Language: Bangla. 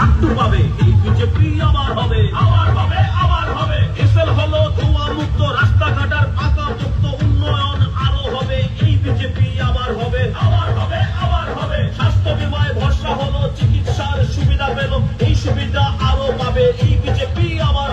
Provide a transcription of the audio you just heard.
লাট্টু পাবে এই বিজেপি আবার হবে। আবার হবে আবার হবে। এসেল হলো ধোঁয়া মুক্ত রাস্তা কাটার পাকা মুক্ত উন্নয়ন আরও হবে। এই বিজেপি আবার হবে আবার হবে আবার হবে। স্বাস্থ্য বিমায় ভরসা হলো, চিকিৎসার সুবিধা পেল, এই সুবিধা আরও পাবে। এই বিজেপি আবার